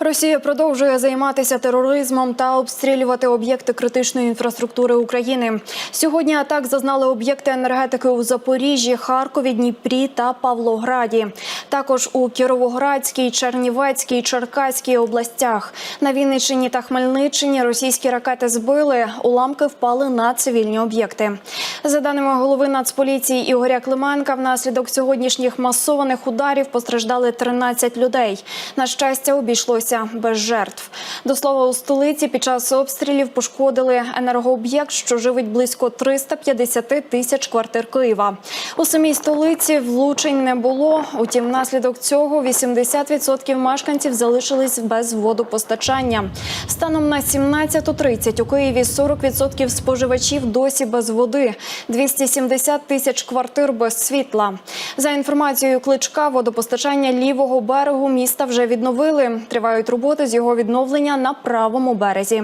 Росія продовжує займатися тероризмом та обстрілювати об'єкти критичної інфраструктури України. Сьогодні атак зазнали об'єкти енергетики у Запоріжжі, Харкові, Дніпрі та Павлограді. Також у Кіровоградській, Чернівецькій, Черкаській областях. На Вінниччині та Хмельниччині російські ракети збили, уламки впали на цивільні об'єкти. За даними голови Нацполіції Ігоря Клименка, внаслідок сьогоднішніх масованих ударів постраждали 13 людей. На щастя, обійшлося без жертв. До слова, у столиці під час обстрілів пошкодили енергооб'єкт, що живить близько 350 тисяч квартир Києва. У самій столиці влучень не було. Утім, внаслідок цього 80% мешканців залишились без водопостачання. Станом на 17.30 у Києві 40% споживачів досі без води, 270 тисяч квартир без світла. За інформацією кличка, водопостачання лівого берегу міста вже відновили. Тривають роботи з його відновлення на правому березі.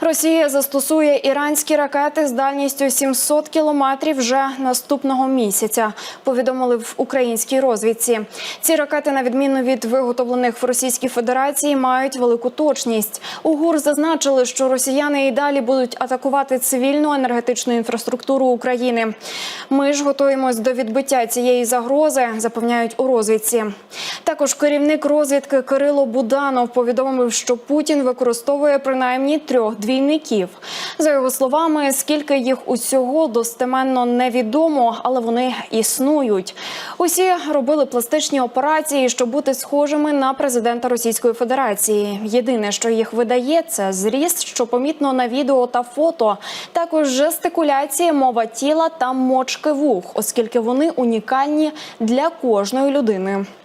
Росія застосує іранські ракети з дальністю 700 кілометрів вже наступного місяця. Повідомили в українській розвідці. Ці ракети, на відміну від виготовлених в Російській Федерації, мають велику точність. У ГУР зазначили, що росіяни і далі будуть атакувати цивільну енергетичну інфраструктуру України. Ми ж готуємось до відбиття цієї загрози, запевняють у розвідці. Також керівник розвідки Кирило Буданов повідомив, що Путін використовує принаймні трьох двійників. За його словами, скільки їх усього достеменно невідомо, але вони існують. Усі робили пластичні операції, щоб бути схожими на президента Російської Федерації. Єдине, що їх видає, це зріст, що помітно на відео та фото. Також жестикуляція, мова тіла та мочки вух, оскільки вони унікальні для кожної людини.